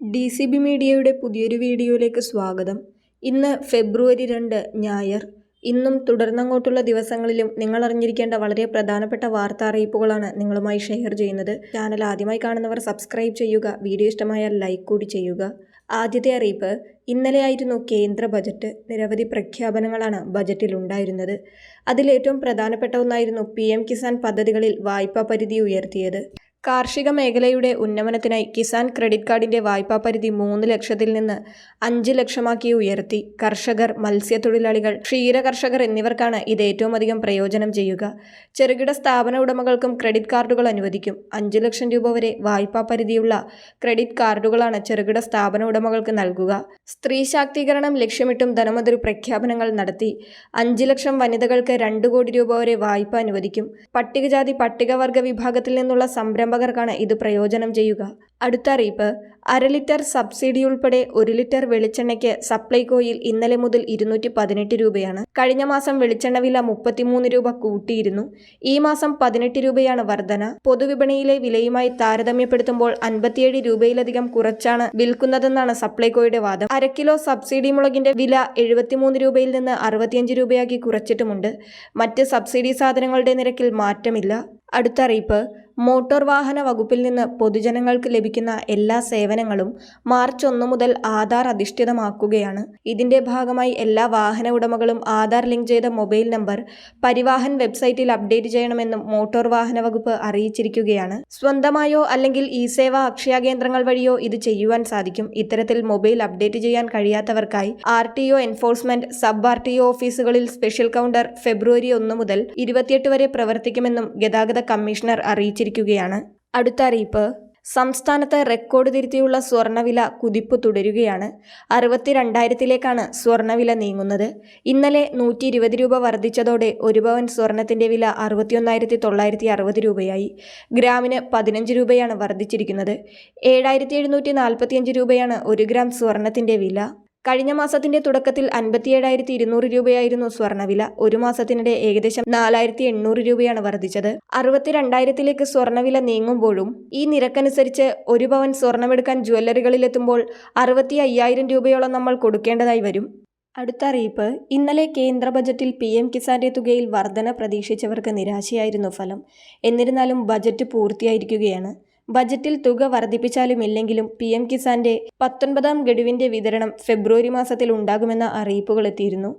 D C B മീഡിയയുടെ പുതിയൊരു വീഡിയോയിലേക്ക് സ്വാഗതം. ഇന്ന് ഫെബ്രുവരി രണ്ട് ഞായർ. ഇന്നും തുടർന്നങ്ങോട്ടുള്ള ദിവസങ്ങളിലും നിങ്ങൾ അറിഞ്ഞിരിക്കേണ്ട വളരെ പ്രധാനപ്പെട്ട വാർത്താ അറിയിപ്പുകളാണ് നിങ്ങളുമായി ഷെയർ ചെയ്യുന്നത്. ചാനൽ ആദ്യമായി കാണുന്നവർ സബ്സ്ക്രൈബ് ചെയ്യുക വീഡിയോ ഇഷ്ടമായാൽ ലൈക്ക് കൂടി ചെയ്യുക. ആദ്യത്തെ അറിയിപ്പ് ഇന്നലെയായിരുന്നു കേന്ദ്ര ബജറ്റ്. നിരവധി പ്രഖ്യാപനങ്ങളാണ് ബജറ്റിൽ ഉണ്ടായിരുന്നത്. അതിലേറ്റവും പ്രധാനപ്പെട്ട ഒന്നായിരുന്നു പി എം കിസാൻ പദ്ധതികളിൽ വായ്പാ പരിധി ഉയർത്തിയത്. കാർഷിക മേഖലയുടെ ഉന്നമനത്തിനായി കിസാൻ ക്രെഡിറ്റ് കാർഡിന്റെ വായ്പാ പരിധി മൂന്ന് ലക്ഷത്തിൽ നിന്ന് അഞ്ച് ലക്ഷമാക്കി ഉയർത്തി. കർഷകർ മത്സ്യത്തൊഴിലാളികൾ ക്ഷീര കർഷകർ എന്നിവർക്കാണ് ഇത് ഏറ്റവും അധികം പ്രയോജനം ചെയ്യുക. ചെറുകിട സ്ഥാപന ഉടമകൾക്കും ക്രെഡിറ്റ് കാർഡുകൾ അനുവദിക്കും. അഞ്ച് ലക്ഷം രൂപ വരെ വായ്പാ പരിധിയുള്ള ക്രെഡിറ്റ് കാർഡുകളാണ് ചെറുകിട സ്ഥാപന ഉടമകൾക്ക് നൽകുക. സ്ത്രീ ശാക്തീകരണം ലക്ഷ്യമിട്ടും ധനമന്ത്രി പ്രഖ്യാപനങ്ങൾ നടത്തി. അഞ്ച് ലക്ഷം വനിതകൾക്ക് രണ്ട് കോടി രൂപ വരെ വായ്പ അനുവദിക്കും. പട്ടികജാതി പട്ടികവർഗ വിഭാഗത്തിൽ നിന്നുള്ള സംരംഭകർക്കാണ് ഇത് പ്രയോജനം ചെയ്യുക. അടുത്ത അറിയിപ്പ്. അര ലിറ്റർ സബ്സിഡി ഉൾപ്പെടെ ഒരു ലിറ്റർ വെളിച്ചെണ്ണയ്ക്ക് സപ്ലൈകോയിൽ ഇന്നലെ മുതൽ ഇരുന്നൂറ്റി പതിനെട്ട് രൂപയാണ്. കഴിഞ്ഞ മാസം വെളിച്ചെണ്ണ വില മുപ്പത്തിമൂന്ന് രൂപ കൂട്ടിയിരുന്നു. ഈ മാസം പതിനെട്ട് രൂപയാണ് വർധന. പൊതുവിപണിയിലെ വിലയുമായി താരതമ്യപ്പെടുത്തുമ്പോൾ അൻപത്തിയേഴ് രൂപയിലധികം കുറച്ചാണ് വിൽക്കുന്നതെന്നാണ് സപ്ലൈകോയുടെ വാദം. അര കിലോ സബ്സിഡി മുളകിന്റെ വില എഴുപത്തിമൂന്ന് രൂപയിൽ നിന്ന് അറുപത്തിയഞ്ച് രൂപയാക്കി കുറച്ചിട്ടുമുണ്ട്. മറ്റ് സബ്സിഡി സാധനങ്ങളുടെ നിരക്കിൽ മാറ്റമില്ല. അടുത്ത അറിയിപ്പ്. മോട്ടോർ വാഹന വകുപ്പിൽ നിന്ന് പൊതുജനങ്ങൾക്ക് ലഭിക്കുന്ന എല്ലാ സേവനങ്ങളും മാർച്ച് ഒന്ന് മുതൽ ആധാർ അധിഷ്ഠിതമാക്കുകയാണ്. ഇതിന്റെ ഭാഗമായി എല്ലാ വാഹന ഉടമകളും ആധാർ ലിങ്ക് ചെയ്ത മൊബൈൽ നമ്പർ പരിവാഹൻ വെബ്സൈറ്റിൽ അപ്ഡേറ്റ് ചെയ്യണമെന്നും മോട്ടോർ വാഹന വകുപ്പ് അറിയിച്ചിരിക്കുകയാണ്. സ്വന്തമായോ അല്ലെങ്കിൽ ഇ സേവ അക്ഷയ കേന്ദ്രങ്ങൾ വഴിയോ ഇത് ചെയ്യുവാൻ സാധിക്കും. ഇത്തരത്തിൽ മൊബൈൽ അപ്ഡേറ്റ് ചെയ്യാൻ കഴിയാത്തവർക്കായി R T O enforcement sub R T O ഓഫീസുകളിൽ സ്പെഷ്യൽ കൗണ്ടർ ഫെബ്രുവരി ഒന്ന് മുതൽ ഇരുപത്തിയെട്ട് വരെ പ്രവർത്തിക്കുമെന്നും ഗതാഗത കമ്മീഷണർ അറിയിച്ചിരിക്കുകയാണ് അടുത്ത അറിയിപ്പ്. സംസ്ഥാനത്ത് റെക്കോർഡ് തിരുത്തിയുള്ള സ്വർണവില കുതിപ്പ് തുടരുകയാണ്. അറുപത്തിരണ്ടായിരത്തിലേക്കാണ് സ്വർണവില നീങ്ങുന്നത്. ഇന്നലെ നൂറ്റി ഇരുപത് രൂപ വർദ്ധിച്ചതോടെ ഒരു പവൻ സ്വർണത്തിന്റെ വില അറുപത്തിയൊന്നായിരത്തി തൊള്ളായിരത്തി അറുപത് രൂപയായി. ഗ്രാമിന് പതിനഞ്ച് രൂപയാണ് വർദ്ധിച്ചിരിക്കുന്നത്. ഏഴായിരത്തി എഴുന്നൂറ്റി നാൽപ്പത്തിയഞ്ച് രൂപയാണ് ഒരു ഗ്രാം സ്വർണത്തിന്റെ വില. കഴിഞ്ഞ മാസത്തിന്റെ തുടക്കത്തിൽ അൻപത്തിയേഴായിരത്തി ഇരുന്നൂറ് രൂപയായിരുന്നു സ്വർണവില ഒരു മാസത്തിനിടെ ഏകദേശം നാലായിരത്തി എണ്ണൂറ് രൂപയാണ് വർദ്ധിച്ചത്. അറുപത്തിരണ്ടായിരത്തിലേക്ക് സ്വർണവില നീങ്ങുമ്പോഴും ഈ നിരക്കനുസരിച്ച് ഒരു പവൻ സ്വർണമെടുക്കാൻ ജ്വല്ലറികളിലെത്തുമ്പോൾ അറുപത്തി അയ്യായിരം രൂപയോളം നമ്മൾ കൊടുക്കേണ്ടതായി വരും. അടുത്ത അറിയിപ്പ്. ഇന്നലെ കേന്ദ്ര ബജറ്റിൽ പി എം കിസാന്റെ തുകയിൽ വർധന പ്രതീക്ഷിച്ചവർക്ക് നിരാശയായിരുന്നു ഫലം. എന്നിരുന്നാലും ബജറ്റ് പൂർത്തിയായിരിക്കുകയാണ്. ബജറ്റിൽ തുക വർദ്ധിപ്പിച്ചാലും ഇല്ലെങ്കിലും പി എം കിസാന്റെ പത്തൊൻപതാം ഗഡുവിന്റെ വിതരണം ഫെബ്രുവരി മാസത്തിൽ ഉണ്ടാകുമെന്ന അറിയിപ്പുകൾ എത്തിയിരുന്നു.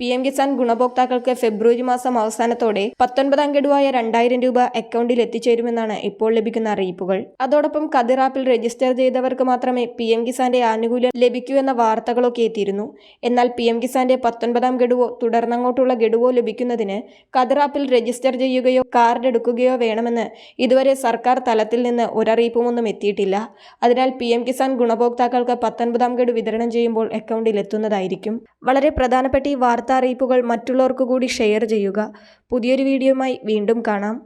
പി എം കിസാൻ ഗുണഭോക്താക്കൾക്ക് ഫെബ്രുവരി മാസം അവസാനത്തോടെ പത്തൊൻപതാം ഗഡുവായ രണ്ടായിരം രൂപ അക്കൗണ്ടിൽ എത്തിച്ചേരുമെന്നാണ് ഇപ്പോൾ ലഭിക്കുന്ന അറിയിപ്പുകൾ. അതോടൊപ്പം കതിർ ആപ്പിൽ രജിസ്റ്റർ ചെയ്തവർക്ക് മാത്രമേ പി എം കിസാന്റെ ആനുകൂല്യം ലഭിക്കൂ എന്ന വാർത്തകളൊക്കെ എത്തിയിരുന്നു. എന്നാൽ പി എം കിസാന്റെ പത്തൊൻപതാം ഗഡുവോ തുടർന്നങ്ങോട്ടുള്ള ഗഡുവോ ലഭിക്കുന്നതിന് കതിർ ആപ്പിൽ രജിസ്റ്റർ ചെയ്യുകയോ കാർഡ് എടുക്കുകയോ വേണമെന്ന് ഇതുവരെ സർക്കാർ തലത്തിൽ നിന്ന് ഒരറിയിപ്പുമൊന്നും എത്തിയിട്ടില്ല. അതിനാൽ പി എം കിസാൻ ഗുണഭോക്താക്കൾക്ക് പത്തൊൻപതാം ഗഡു വിതരണം ചെയ്യുമ്പോൾ അക്കൗണ്ടിൽ എത്തുന്നതായിരിക്കും. വളരെ പ്രധാനപ്പെട്ട ഈ വാർത്ത വാർത്താ അറിയിപ്പുകൾ മറ്റുള്ളവർക്ക് കൂടി ഷെയർ ചെയ്യുക. പുതിയൊരു വീഡിയോയുമായി വീണ്ടും കാണാം.